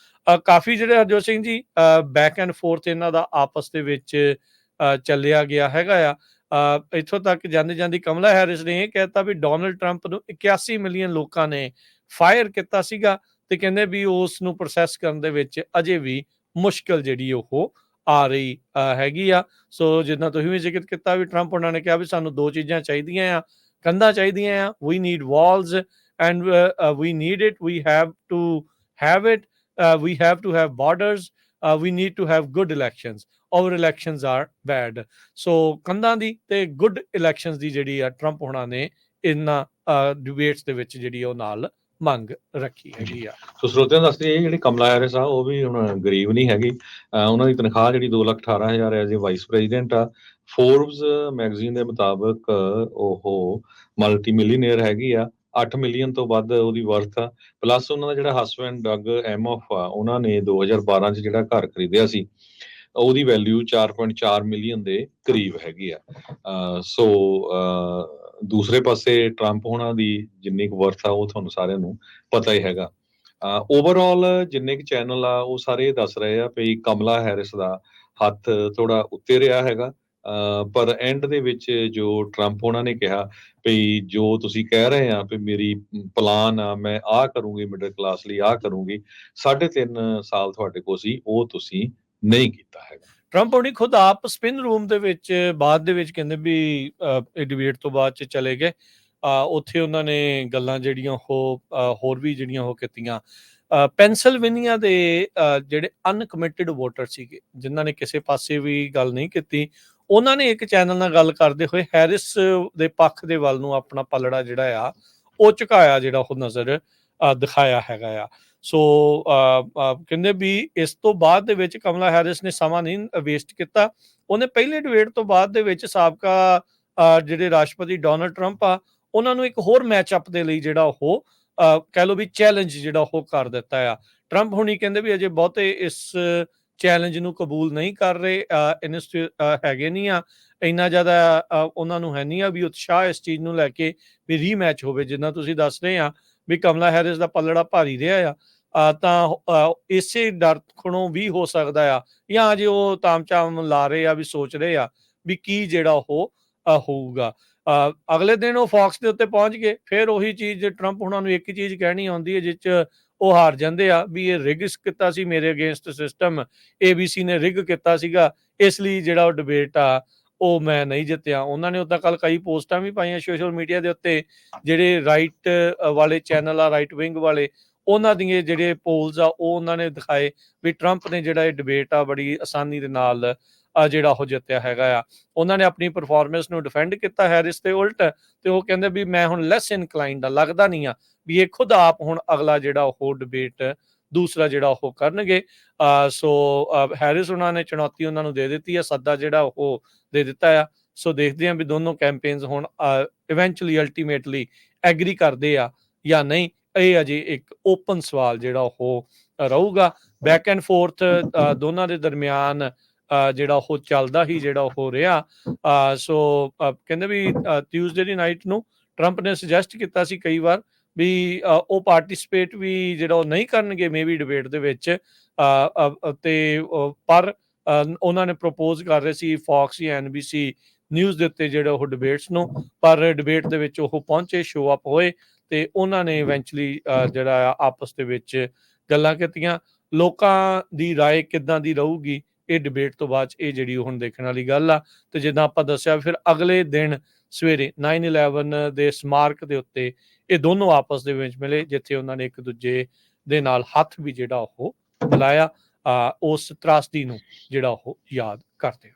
ਕਾਫੀ ਜਿਹੜੇ Harjot Singh ji back and fourth ਇਹਨਾਂ ਦਾ ਆਪਸ ਦੇ ਵਿੱਚ ਚੱਲਿਆ ਗਿਆ ਹੈਗਾ ਆ। ਇੱਥੋਂ ਤੱਕ ਜਾਂਦੇ ਜਾਂਦੀ ਕਮਲਾ ਹੈਰਿਸ ਨੇ ਇਹ ਕਹਿਤਾ ਵੀ ਡੋਨਲਡ ਟਰੰਪ ਨੂੰ 81 ਮਿਲੀਅਨ ਲੋਕਾਂ ਨੇ ਫਾਇਰ ਕੀਤਾ ਸੀਗਾ। ਤੇ ਕਹਿੰਦੇ ਵੀ ਉਸ ਨੂੰ ਪ੍ਰੋਸੈਸ ਕਰਨ ਦੇ ਵਿੱਚ ਅਜੇ ਵੀ ਮੁਸ਼ਕਲ ਜਿਹੜੀ ਉਹ ਆ ਰਹੀ ਹੈਗੀ ਆ। ਸੋ ਜਿੱਦਾਂ ਤੁਸੀਂ ਵੀ ਜ਼ਿਕਰ ਕੀਤਾ ਵੀ ਟਰੰਪ ਉਹਨਾਂ ਨੇ ਕਿਹਾ ਵੀ ਸਾਨੂੰ ਦੋ ਚੀਜ਼ਾਂ ਚਾਹੀਦੀਆਂ ਆ, ਕੰਧਾਂ ਚਾਹੀਦੀਆਂ ਆ we need walls and we need it we have to have it we have to have borders we need to have good elections our elections are bad so ਕੰਧਾਂ ਦੀ ਤੇ ਗੁੱਡ ਇਲੈਕਸ਼ਨਸ ਦੀ ਜਿਹੜੀ ਆ ਟਰੰਪ ਹੋਣਾ ਨੇ, ਇਹਨਾਂ debates ਦੇ ਵਿੱਚ ਜਿਹੜੀ ਉਹ ਨਾਲ ਮੰਗ ਰੱਖੀ ਹੈਗੀ ਆ। ਸੋ ਸਰੋਤਿਆਂ ਨੂੰ ਦੱਸਦੀ ਇਹ ਜਿਹੜੀ ਕਮਲਾ ਹੈਰਿਸ ਆ ਉਹ ਵੀ ਹੁਣ ਗਰੀਬ ਨਹੀਂ ਹੈਗੀ। ਉਹਨਾਂ ਦੀ ਤਨਖਾਹ ਜਿਹੜੀ 218000 ਐਜ਼ ਅ ਵਾਈਸ ਪ੍ਰੈਜ਼ੀਡੈਂਟ ਆ। ਫੋਰਬਸ ਮੈਗਜ਼ੀਨ ਦੇ ਮੁਤਾਬਕ ਉਹ ਮਲਟੀ ਮਿਲੀਅਨਰ ਹੈਗੀ ਆ। 8 ਮਿਲੀਅਨ ਤੋਂ ਵੱਧ ਉਹਦੀ ਵਰਥ ਆ। ਪਲੱਸ ਉਹਨਾਂ ਦਾ ਜਿਹੜਾ ਹਸਬੈਂਡ ਡਗ ਐਮੋਫ ਆ ਉਹਨਾਂ ਨੇ 2012 ਚ ਜਿਹੜਾ ਘਰ ਖਰੀਦਿਆ ਸੀ। ਉਹਦੀ ਵੈਲਿਊ 4.4 ਮਿਲੀਅਨ ਦੇ ਕਰੀਬ ਹੈਗੀ ਆ। ਸੋ ਅਹ ਦੂਸਰੇ ਪਾਸੇ ਟਰੰਪ ਹੋਣਾ ਦੀ ਜਿੰਨੀ ਕੁ ਵਰਥ ਆ ਉਹ ਤੁਹਾਨੂੰ ਸਾਰਿਆਂ ਨੂੰ ਪਤਾ ਹੀ ਹੈਗਾ। ਓਵਰਆਲ ਜਿੰਨੇ ਕੁ ਚੈਨਲ ਆ, ਉਹ ਸਾਰੇ ਦੱਸ ਰਹੇ ਆ ਵੀ ਕਮਲਾ ਹੈਰਿਸ ਦਾ ਹੱਥ ਥੋੜਾ ਉੱਤੇ ਰਿਹਾ ਹੈਗਾ। ਅਹ ਪਰ ਐਂਡ ਦੇ ਵਿੱਚ ਜੋ ਟਰੰਪ ਉਹਨਾਂ ਨੇ ਕਿਹਾ ਵੀ ਜੋ ਤੁਸੀਂ ਕਹਿ ਰਹੇ ਆ ਵੀ ਮੇਰੀ ਪਲਾਨ ਆ, ਮੈਂ ਆਹ ਕਰੂੰਗੀ ਮਿਡਲ ਕਲਾਸ ਲਈ, ਆਹ ਕਰੂੰਗੀ, ਸਾਢੇ ਤਿੰਨ ਸਾਲ ਤੁਹਾਡੇ ਕੋਲ ਸੀ, ਉਹ ਤੁਸੀਂ ਨਹੀਂ ਕੀਤਾ ਹੈਗਾ। ਟਰੰਪ ਹੁਣੀ ਖੁਦ ਆਪ ਸਪਿਨ ਰੂਮ ਦੇ ਵਿੱਚ ਬਾਅਦ ਦੇ ਵਿੱਚ ਕਹਿੰਦੇ ਵੀ ਇਹ ਡਿਬੇਟ ਤੋਂ ਬਾਅਦ ਚ ਚਲੇ ਗਏ। ਉੱਥੇ ਉਹਨਾਂ ਨੇ ਗੱਲਾਂ ਜਿਹੜੀਆਂ ਉਹ ਹੋਰ ਵੀ ਜਿਹੜੀਆਂ ਉਹ ਕੀਤੀਆਂ। ਅ, ਦੇ ਜਿਹੜੇ ਅਨਕਮਿਟਡ ਵੋਟਰ ਸੀਗੇ ਜਿਨ੍ਹਾਂ ਨੇ ਕਿਸੇ ਪਾਸੇ ਵੀ ਗੱਲ ਨਹੀਂ ਕੀਤੀ ਉਹਨਾਂ ਨੇ ਇੱਕ ਚੈਨਲ ਨਾਲ ਗੱਲ ਕਰਦੇ ਹੋਏ ਹੈਰਿਸ ਦੇ ਪੱਖ ਦੇ ਵੱਲ ਨੂੰ ਆਪਣਾ ਪਲੜਾ ਜਿਹੜਾ ਆ ਉਹ ਝੁਕਾਇਆ ਜਿਹੜਾ ਉਹ ਨਜ਼ਰ ਦਿਖਾਇਆ ਹੈਗਾ ਆ। ਸੋ uh, uh, ਕਹਿੰਦੇ ਵੀ ਇਸ ਤੋਂ ਬਾਅਦ ਦੇ ਵਿੱਚ ਕਮਲਾ ਹੈਰਿਸ ਨੇ ਸਮਾਂ ਨਹੀਂ ਵੇਸਟ ਕੀਤਾ। ਉਹਨੇ ਪਹਿਲੇ ਡਿਬੇਟ ਤੋਂ ਬਾਅਦ ਦੇ ਵਿੱਚ ਸਾਬਕਾ ਜਿਹੜੇ ਰਾਸ਼ਟਰਪਤੀ ਡੋਨਲਡ ਟਰੰਪ ਆ, ਉਹਨਾਂ ਨੂੰ ਇੱਕ ਹੋਰ ਮੈਚ ਦੇ ਲਈ ਜਿਹੜਾ ਉਹ ਕਹਿ ਲਓ ਵੀ ਚੈਲੰਜ ਜਿਹੜਾ ਉਹ ਕਰ ਦਿੱਤਾ ਆ। ਟਰੰਪ ਹੁਣੀ ਕਹਿੰਦੇ ਵੀ ਅਜੇ ਬਹੁਤੇ ਇਸ ਚੈਲੰਜ ਨੂੰ ਕਬੂਲ ਨਹੀਂ ਕਰ ਰਹੇ ਹੈਗੇ ਨਹੀਂ ਆ। ਇੰਨਾ ਜ਼ਿਆਦਾ ਉਹਨਾਂ ਨੂੰ ਹੈ ਨਹੀਂ ਆ ਵੀ ਉਤਸ਼ਾਹ ਇਸ ਚੀਜ਼ ਨੂੰ ਲੈ ਕੇ ਵੀ ਰੀਮੈਚ ਹੋਵੇ ਜਿੰਨਾ ਤੁਸੀਂ ਦੱਸ ਰਹੇ ਆ ਵੀ ਕਮਲਾ ਹੈਰਿਸ ਦਾ ਪੱਲੜਾ ਭਾਰੀ ਰਿਹਾ ਆ। ਤਾਂ ਇਸੇ ਡਰ ਖਣੋਂ ਵੀ ਹੋ ਸਕਦਾ ਆ, ਜਾਂ ਜੇ ਉਹ ਤਾਮਚਾਮ ਲਾ ਰਹੇ ਆ ਵੀ ਸੋਚ ਰਹੇ ਆ ਵੀ ਕੀ ਜਿਹੜਾ ਉਹ ਹੋਊਗਾ। ਅਗਲੇ ਦਿਨ ਉਹ ਫੌਕਸ ਦੇ ਉੱਤੇ ਪਹੁੰਚ ਗਏ, ਫਿਰ ਉਹੀ ਚੀਜ਼ ਟਰੰਪ ਉਹਨਾਂ ਨੂੰ ਇੱਕ ਚੀਜ਼ ਕਹਿਣੀ ਆਉਂਦੀ ਹੈ, ਜਿਸ 'ਚ ਉਹ ਹਾਰ ਜਾਂਦੇ ਆ ਵੀ ਇਹ ਰਿਗ ਕੀਤਾ ਸੀ ਮੇਰੇ ਅਗੇਂਸਟ ਸਿਸਟਮ ABC ਨੇ ਰਿਗ ਕੀਤਾ ਸੀਗਾ, ਇਸ ਲਈ ਜਿਹੜਾ ਉਹ ਡਿਬੇਟ ਆ, ਉਹ ਮੈਂ ਨਹੀਂ ਜਿੱਤਿਆ। ਉਹਨਾਂ ਨੇ ਉਦਾਂ ਕੱਲ ਕਈ ਪੋਸਟਾਂ ਵੀ ਪਾਈਆਂ ਸੋਸ਼ਲ ਮੀਡੀਆ ਦੇ ਉੱਤੇ, ਜਿਹੜੇ ਰਾਈਟ ਵਾਲੇ ਚੈਨਲ ਆ, ਰਾਈਟ ਵਿੰਗ ਵਾਲੇ ਉਹਨਾਂ ਦੀਆਂ ਜਿਹੜੇ ਪੋਲਸ ਆ ਉਹ ਉਹਨਾਂ ਨੇ ਦਿਖਾਏ ਵੀ ਟਰੰਪ ਨੇ ਜਿਹੜਾ ਇਹ ਡਿਬੇਟ ਆ ਬੜੀ ਆਸਾਨੀ ਦੇ ਨਾਲ ਆ ਜਿਹੜਾ ਉਹ ਜਿੱਤਿਆ ਹੈਗਾ ਆ। ਉਹਨਾਂ ਨੇ ਆਪਣੀ ਪਰਫਾਰਮੈਂਸ ਨੂੰ ਡਿਫੈਂਡ ਕੀਤਾ ਹੈਰਿਸ ਤੇ ਉਲਟ ਤੇ ਉਹ ਕਹਿੰਦੇ ਵੀ ਮੈਂ ਹੁਣ ਲੈਸ ਇਨਕਲਾਈਨਡ ਆ ਲੱਗਦਾ ਨਹੀਂ ਆ ਵੀ ਇਹ ਖੁਦ ਆਪ ਹੁਣ ਅਗਲਾ ਜਿਹੜਾ ਉਹ ਡਿਬੇਟ ਦੂਸਰਾ ਜਿਹੜਾ ਉਹ ਕਰਨਗੇ। ਅ, ਸੋ ਹੈਰਿਸ ਉਹਨਾਂ ਨੇ ਚੁਣੌਤੀ ਉਹਨਾਂ ਨੂੰ ਦੇ ਦਿੱਤੀ ਆ ਸੱਦਾ ਜਿਹੜਾ ਉਹ ਦੇ ਦਿੱਤਾ ਆ। ਸੋ ਦੇਖਦੇ ਹਾਂ ਵੀ ਦੋਨੋਂ ਕੈਂਪੇਨਸ ਹੁਣ ਇਵੈਂਚੁਅਲੀ ਅਲਟੀਮੇਟਲੀ ਐਗਰੀ ਕਰਦੇ ਆ ਜਾਂ ਨਹੀਂ। ਇਹ ਅਜੇ ਇੱਕ ਓਪਨ ਸਵਾਲ ਜਿਹੜਾ ਉਹ ਰਹੂਗਾ। ਬੈਕ ਐਂਡ ਫੋਰਥ ਦੋਨਾਂ ਦੇ ਦਰਮਿਆਨ ਜਿਹੜਾ ਉਹ ਚੱਲਦਾ ਹੀ ਜਿਹੜਾ ਉਹ ਰਿਹਾ। ਸੋ ਕਹਿੰਦੇ ਵੀ ਟਿਊਜ਼ਡੇ ਦੀ ਨਾਈਟ ਨੂੰ ਟਰੰਪ ਨੇ ਸੁਜੈਸਟ ਕੀਤਾ ਸੀ ਕਈ ਵਾਰ ਵੀ ਉਹ ਪਾਰਟਿਸਿਪੇਟ ਵੀ ਜਿਹੜਾ ਉਹ ਨਹੀਂ ਕਰਨਗੇ ਮੇਬੀ ਡਿਬੇਟ ਦੇ ਵਿੱਚ। ਤੇ ਪਰ ਉਹਨਾਂ ਨੇ ਪ੍ਰਪੋਜ਼ ਕਰ ਰਹੇ ਸੀ ਫੌਕਸ ਜਾਂ ਐਨਬੀਸੀ ਨਿਊਜ਼ ਦੇ ਉੱਤੇ ਜਿਹੜੇ ਉਹ ਡਿਬੇਟਸ ਨੂੰ, ਪਰ ਡਿਬੇਟ ਦੇ ਵਿੱਚ ਉਹ ਪਹੁੰਚੇ ਸ਼ੋ ਅਪ ਹੋਏ। ਤੇ ਉਹਨਾਂ ਨੇ ਇਵੈਂਚੁਅਲੀ ਜਿਹੜਾ ਆ ਆਪਸ ਦੇ ਵਿੱਚ ਗੱਲਾਂ ਕੀਤੀਆਂ ਲੋਕਾਂ ਦੀ رائے ਕਿੱਦਾਂ ਦੀ ਰਹੂਗੀ ਇਹ ਡਿਬੇਟ ਤੋਂ ਬਾਅਦ 'ਚ ਇਹ ਜਿਹੜੀ ਹੁਣ ਦੇਖਣ ਵਾਲੀ ਗੱਲ ਆ ਤੇ ਜਿੱਦਾਂ ਆਪਾਂ ਦੱਸਿਆ ਫਿਰ ਅਗਲੇ ਦਿਨ ਸਵੇਰੇ 9/11 ਦੇ ਸਮਾਰਕ ਦੇ ਉੱਤੇ ਇਹ ਦੋਨੋਂ ਆਪਸ ਦੇ ਵਿੱਚ ਮਿਲੇ ਜਿੱਥੇ ਉਹਨਾਂ ਨੇ ਇੱਕ ਦੂਜੇ ਦੇ ਨਾਲ ਹੱਥ ਵੀ ਜਿਹੜਾ ਉਹ ਮਿਲਾਇਆ ਅ, ਉਸ ਤਰਾਸਦੀ ਨੂੰ ਜਿਹੜਾ ਉਹ ਯਾਦ ਕਰਦੇ ਆ